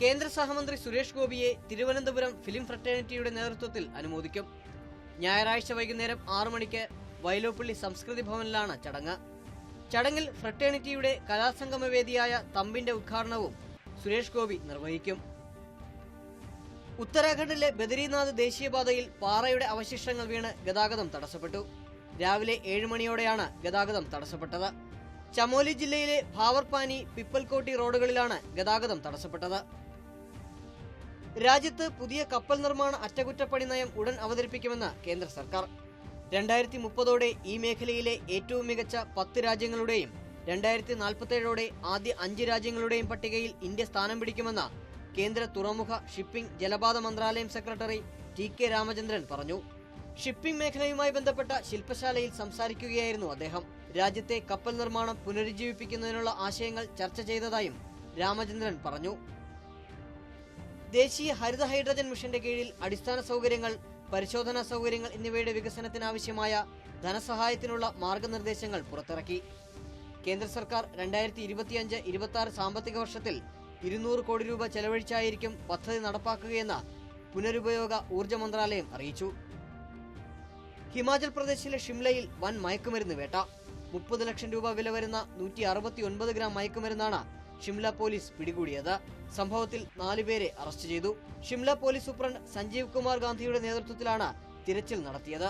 കേന്ദ്ര സഹമന്ത്രി സുരേഷ് ഗോപിയെ തിരുവനന്തപുരം ഫിലിം ഫ്രട്ടേണിറ്റിയുടെ നേതൃത്വത്തിൽ അനുമോദിക്കും. ഞായറാഴ്ച വൈകുന്നേരം ആറു മണിക്ക് വയലോപ്പള്ളി സംസ്കൃതി ഭവനിലാണ് ചടങ്ങ്. ചടങ്ങിൽ ഫ്രട്ടേണിറ്റിയുടെ കലാസംഗമവേദിയായ തമ്പിന്റെ ഉദ്ഘാടനവും സുരേഷ് ഗോപി നിർവഹിക്കും. ഉത്തരാഖണ്ഡിലെ ബദരീനാഥ് ദേശീയപാതയിൽ പാറയുടെ അവശിഷ്ടങ്ങൾ വീണ് ഗതാഗതം തടസ്സപ്പെട്ടു. രാവിലെ ഏഴ് മണിയോടെയാണ് ഗതാഗതം തടസ്സപ്പെട്ടത്. ചമോലി ജില്ലയിലെ ഭാവർപാനി പിപ്പൽകോട്ടി റോഡുകളിലാണ് ഗതാഗതം തടസ്സപ്പെട്ടത്. രാജ്യത്ത് പുതിയ കപ്പൽ നിർമ്മാണ അറ്റകുറ്റപ്പണി നയം ഉടൻ അവതരിപ്പിക്കുമെന്ന് കേന്ദ്ര സർക്കാർ. രണ്ടായിരത്തി മുപ്പതോടെ ഈ മേഖലയിലെ ഏറ്റവും മികച്ച പത്ത് രാജ്യങ്ങളുടെയും രണ്ടായിരത്തി നാൽപ്പത്തേഴോടെ ആദ്യ അഞ്ച് രാജ്യങ്ങളുടെയും പട്ടികയിൽ ഇന്ത്യ സ്ഥാനം പിടിക്കുമെന്ന് കേന്ദ്ര തുറമുഖ ഷിപ്പിംഗ് ജലപാത മന്ത്രാലയം സെക്രട്ടറി ടി കെ രാമചന്ദ്രൻ പറഞ്ഞു. ഷിപ്പിംഗ് മേഖലയുമായി ബന്ധപ്പെട്ട ശില്പശാലയിൽ സംസാരിക്കുകയായിരുന്നു അദ്ദേഹം. രാജ്യത്തെ കപ്പൽ നിർമ്മാണം പുനരുജ്ജീവിപ്പിക്കുന്നതിനുള്ള ആശയങ്ങൾ ചർച്ച ചെയ്തതായും രാമചന്ദ്രൻ പറഞ്ഞു. ദേശീയ ഹരിത ഹൈഡ്രജൻ മിഷന്റെ കീഴിൽ അടിസ്ഥാന സൗകര്യങ്ങൾ പരിശോധനാ സൗകര്യങ്ങൾ എന്നിവയുടെ വികസനത്തിനാവശ്യമായ ധനസഹായത്തിനുള്ള മാർഗനിർദ്ദേശങ്ങൾ പുറത്തിറക്കി. കേന്ദ്ര സർക്കാർ രണ്ടായിരത്തി ഇരുപത്തിയഞ്ച് ഇരുപത്തി ആറ് സാമ്പത്തിക വർഷത്തിൽ ഇരുന്നൂറ് കോടി രൂപ ചെലവഴിച്ചായിരിക്കും പദ്ധതി നടപ്പാക്കുകയെന്ന് പുനരുപയോഗ ഊർജ മന്ത്രാലയം അറിയിച്ചു. ഹിമാചൽ പ്രദേശിലെ ഷിംലയിൽ വൻ മയക്കുമരുന്ന് വേട്ട. മുപ്പത് ലക്ഷം രൂപ വില വരുന്ന നൂറ്റി അറുപത്തി ഒൻപത് ഗ്രാം മയക്കുമരുന്നാണ് ഷിംല പോലീസ് പിടികൂടിയത്. സംഭവത്തിൽ നാലുപേരെ അറസ്റ്റ് ചെയ്തു. ഷിംല പോലീസ് സൂപ്രണ്ട് സഞ്ജീവ് കുമാർ ഗാന്ധിയുടെ നേതൃത്വത്തിലാണ് തിരച്ചിൽ നടത്തിയത്.